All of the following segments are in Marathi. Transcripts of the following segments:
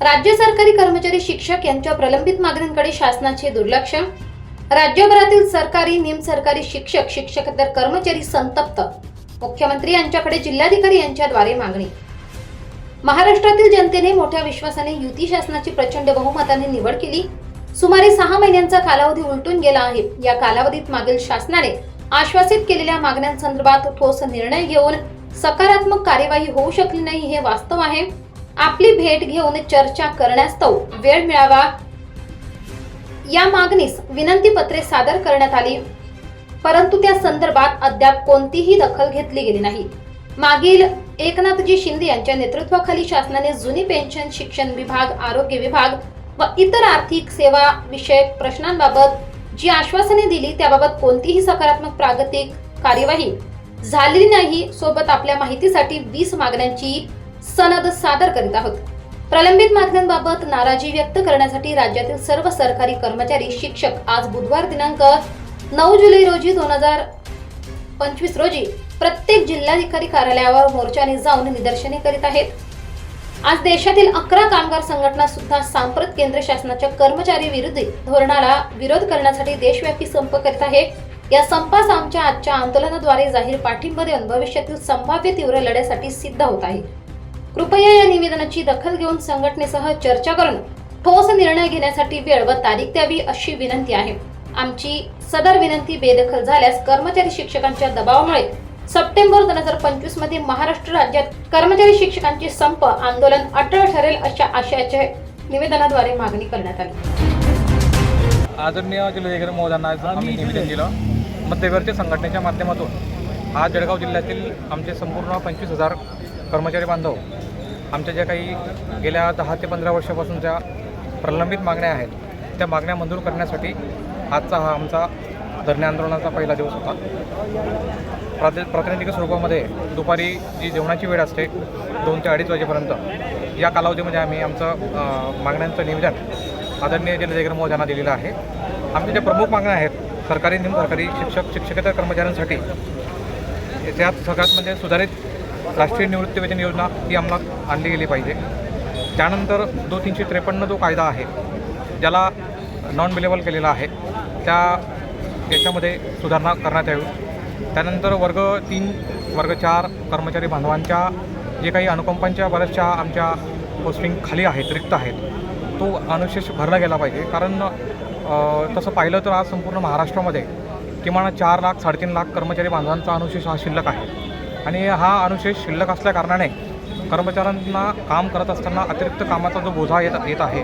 राज्य सरकारी कर्मचारी शिक्षक यांच्या प्रलंबित मागण्यांकडे शासनाचे दुर्लक्ष. राज्यभरातील सरकारी निमसरकारी शिक्षक शिक्षकेतर कर्मचारी संतप्त. मुख्यमंत्री यांच्याकडे जिल्हाधिकारी यांच्याद्वारे मागणी. महाराष्ट्रातील जनतेने मोठ्या विश्वासाने युती शासनाची प्रचंड बहुमताने निवड केली. सुमारे सहा महिन्यांचा कालावधी उलटून गेला आहे. या कालावधीत मागील शासनाने आश्वासित केलेल्या मागण्यांसंदर्भात ठोस निर्णय घेऊन सकारात्मक कार्यवाही होऊ शकली नाही हे वास्तव आहे. आपली भेट घेऊन चर्चा करण्यास्तव वेळ मिळावा. या मागणीस विनंती पत्रे सादर करण्यात आली. परंतु त्या संदर्भात अद्याप कोणतीही दखल घेतली गेली नाही. मागील एकनाथजी शिंदे यांच्या नेतृत्वाखाली शासनाने जुनी पेन्शन शिक्षण विभाग आरोग्य विभाग व इतर आर्थिक सेवा विषयक प्रश्नांबाबत जी आश्वासने दिली त्याबाबत कोणतीही सकारात्मक प्रागतिक कार्यवाही झालेली नाही. सोबत आपल्या माहितीसाठी वीस मागण्यांची सनद सादर करीत आहोत. प्रलंबित मागण्यांबाबत नाराजी व्यक्त करण्यासाठी राज्यातील सर्व सरकारी कर्मचारी शिक्षक आज बुधवार दिनांक नऊ जुलै रोजी दोन हजार पंचवीस रोजी प्रत्येक जिल्हाधिकारी कार्यालयावर मोर्चाने जाऊन निदर्शने करीत आहेत. आज देशातील अकरा कामगार संघटना सुद्धा सांप्रत केंद्र शासनाच्या कर्मचारी विरोधी धोरणाला विरोध करण्यासाठी देशव्यापी संप करीत आहे. या संपास आमच्या आजच्या आंदोलनाद्वारे जाहीर पाठिंबा देऊन भविष्यातील संभाव्य तीव्र लढ्यासाठी सिद्ध होत आहे. कृपया या निवेदनाची दखल घेऊन संघटनेसह चर्चा करून ठोस निर्णय घेण्यासाठी वेळ व तारीख द्यावी अशी विनंती आहे. आमची सदर विनंती बेदखल झाल्यास कर्मचारी शिक्षकांच्या दबावामुळे सप्टेंबर दोन हजार पंचवीसमध्ये महाराष्ट्र राज्यात कर्मचारी शिक्षकांचे संप आंदोलन अटळ ठरेल अशा आशयाचे निवेदनाद्वारे मागणी करण्यात आली. आदरणीय जिल्हाधिकारी महोदयांना आज आम्ही निवेदन दिलं. मध्यवर्ती संघटनेच्या माध्यमातून आज जळगाव जिल्ह्यातील आमचे संपूर्ण पंचवीस हजार कर्मचारी बांधव आमच्या ज्या काही गेल्या दहा ते पंधरा वर्षापासून ज्या प्रलंबित मागण्या आहेत त्या मागण्या मंजूर करण्यासाठी आजचा हा आमचा धरणे आंदोलनाचा पहिला दिवस होता. प्राति प्रातिनिधिक स्वरूपामध्ये दुपारी जी जेवणाची वेळ असते दोन ते अडीच वाजेपर्यंत या कालावधीमध्ये आम्ही आमचं मागण्यांचं निवेदन आदरणीय जिल्हाधिकारी महोदयांना दिलेलं आहे. आमच्या ज्या प्रमुख मागण्या आहेत सरकारी निम सरकारी शिक्षक शिक्षकेतर कर्मचाऱ्यांसाठी त्यात सगळ्यात म्हणजे सुधारित राष्ट्रीय निवृत्तीवेतन योजना ही अंमलात आणली गेली पाहिजे. त्यानंतर दो तीनशे त्रेपन्न जो कायदा आहे ज्याला नॉन बिलेबल केलेला आहे त्या याच्यामध्ये सुधारणा करण्यात यावी. त्यानंतर वर्ग तीन वर्ग चार कर्मचारी बांधवांच्या जे काही अनुकंपांच्या बऱ्याचशा आमच्या पोस्टिंग खाली आहेत रिक्त आहेत तो अनुशेष भरला गेला पाहिजे. कारण तसं पाहिलं तर आज संपूर्ण महाराष्ट्रामध्ये किमान चार लाख साडेतीन लाख कर्मचारी बांधवांचा अनुशेष हा शिल्लक आहे. आणि हा अनुशेष शिल्लक असल्या कारणाने कर्मचाऱ्यांना काम करत असताना अतिरिक्त कामाचा जो बोजा येत येत आहे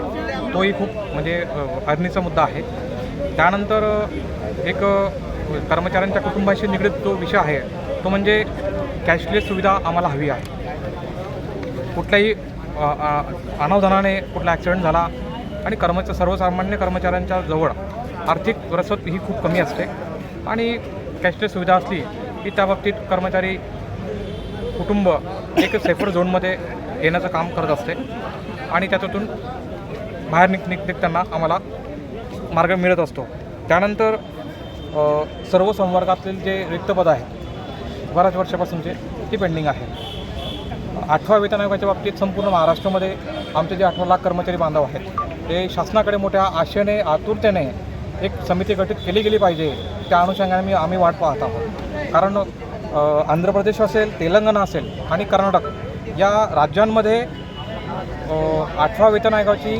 तोही खूप म्हणजे अरणीचा मुद्दा आहे. त्यानंतर एक कर्मचाऱ्यांच्या कुटुंबाशी निगडीत जो विषय आहे तो म्हणजे कॅशलेस सुविधा आम्हाला हवी आहे. कुठल्याही अनावधानाने कुठला ॲक्सिडेंट झाला आणि कर्मचा सर्वसामान्य कर्मचाऱ्यांच्या जवळ आर्थिक रसद ही खूप कमी असते. आणि कॅशलेस सुविधा असली की त्या बाबतीत कर्मचारी कुटुंब एक सेफर झोनमध्ये येण्याचं काम करत असते. आणि त्याच्यातून बाहेर निघ निघ निघताना आम्हाला मार्ग मिळत असतो. त्यानंतर सर्व संवर्गातील जे रिक्तपद आहेत बऱ्याच वर्षापासूनचे ती पेंडिंग आहे. आठवा वेतन आयोगाच्या बाबतीत संपूर्ण महाराष्ट्रामध्ये आमचे जे अठरा लाख कर्मचारी बांधव आहेत ते शासनाकडे मोठ्या आशेने आतुरतेने एक समिती गठीत केली गेली पाहिजे. त्या अनुषंगाने मी आम्ही वाट पाहत आहोत. कारण आंध्र प्रदेश असेल तेलंगणा असेल आणि कर्नाटक या राज्यांमध्ये आठवा वेतन आयोगाची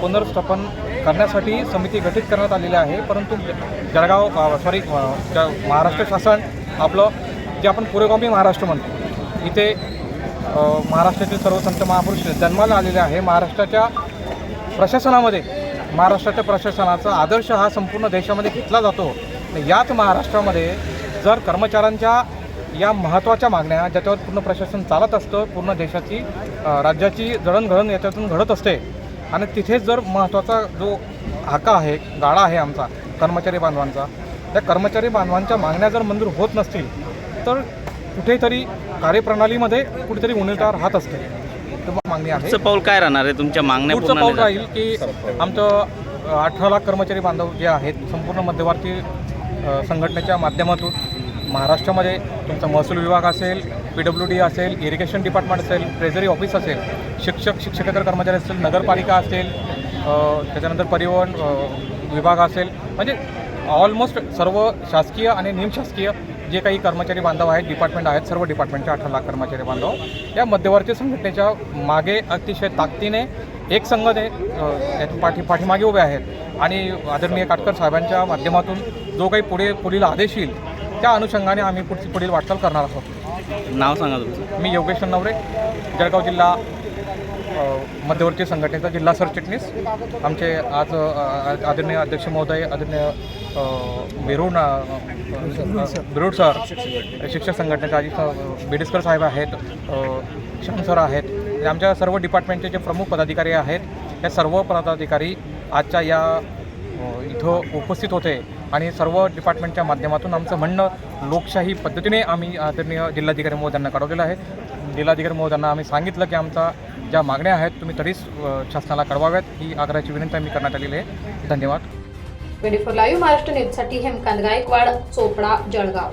पुनर्स्थापन करण्यासाठी समिती गठीत करण्यात आलेली आहे. परंतु जळगाव सॉरी महाराष्ट्र शासन आपलं जे आपण पुरोगामी महाराष्ट्र म्हणतो इथे महाराष्ट्रातील सर्व संत महापुरुष जन्माला आलेले आहे. महाराष्ट्राच्या प्रशासनामध्ये महाराष्ट्राच्या प्रशासनाचा आदर्श हा संपूर्ण देशामध्ये घेतला जातो. याच महाराष्ट्रामध्ये जर कर्मचाऱ्यांच्या या महत्त्वाच्या मागण्या ज्याच्यावर पूर्ण प्रशासन चालत असतं पूर्ण देशाची राज्याची जडणघडण याच्यातून घडत असते. आणि तिथेच जर महत्त्वाचा जो हाका आहे गाळा आहे आमचा कर्मचारी बांधवांचा त्या कर्मचारी बांधवांच्या मागण्या जर मंजूर होत नसतील तर कुठेतरी कार्यप्रणालीमध्ये कुठेतरी उणीवटा राहत असते मागणी आहे? पाऊल काय राहणार आहे? तुमच्या मागण्या पुढचं पाऊल राहील की आमचं अठरा लाख कर्मचारी बांधव जे आहेत संपूर्ण मध्यवर्ती संघटनेच्या माध्यमातून महाराष्ट्रामध्ये तुमचा महसूल विभाग असेल पी डब्ल्यू डी असेल इरिगेशन डिपार्टमेंट असेल ट्रेझरी ऑफिस असेल शिक्षक शिक्षकेतर कर्मचारी असेल नगरपालिका असेल त्याच्यानंतर परिवहन विभाग असेल म्हणजे ऑलमोस्ट सर्व शासकीय आणि निमशासकीय जे काही कर्मचारी बांधव आहेत डिपार्टमेंट आहेत सर्व डिपार्टमेंटचे अठरा लाख कर्मचारी बांधव. या मध्यवर्ती संघटनेच्या मागे अतिशय ताकदीने एक संघ ते पाठी पाठीमागे उभे आहेत. आणि आदरणीय काटकर साहेबांच्या माध्यमातून जो काही पुढे पुढील आदेश येईल त्या अनुषंगाने आम्ही पुढची पुढील वाटचाल करणार आहोत. नाव सांगा तुमचं. मी योगेश नवरे जळगाव जिल्हा मध्यवर्ती संघटनेचा जिल्हा सरचिटणीस आमचे आज आदरणीय अध्यक्ष महोदय आदरणीय अ, बिरुड सर शिक्षक संघटनेचे अजित बेडेसकर साहेब आहेत श्याम सर आहेत. आमच्या सर्व डिपार्टमेंटचे जे प्रमुख पदाधिकारी आहेत या सर्व पदाधिकारी आजच्या या इथं उपस्थित होते आणि सर्व डिपार्टमेंटच्या माध्यमातून आमचं म्हणणं लोकशाही पद्धतीने आम्ही आदरणीय जिल्हाधिकारी महोदयांना कळवलेलं आहे. जिल्हाधिकारी महोदयांना आम्ही सांगितलं की आमचा ज्या मागण्या आहेत तुम्ही तरीच शासनाला कळवाव्यात. ही आग्रहाची विनंती आम्ही करण्यात आलेली आहे. धन्यवाद. ट्वेंटी फोर लाईव्ह महाराष्ट्र न्यूजसाठी हेमकांत गायकवाड चोपडा जळगाव.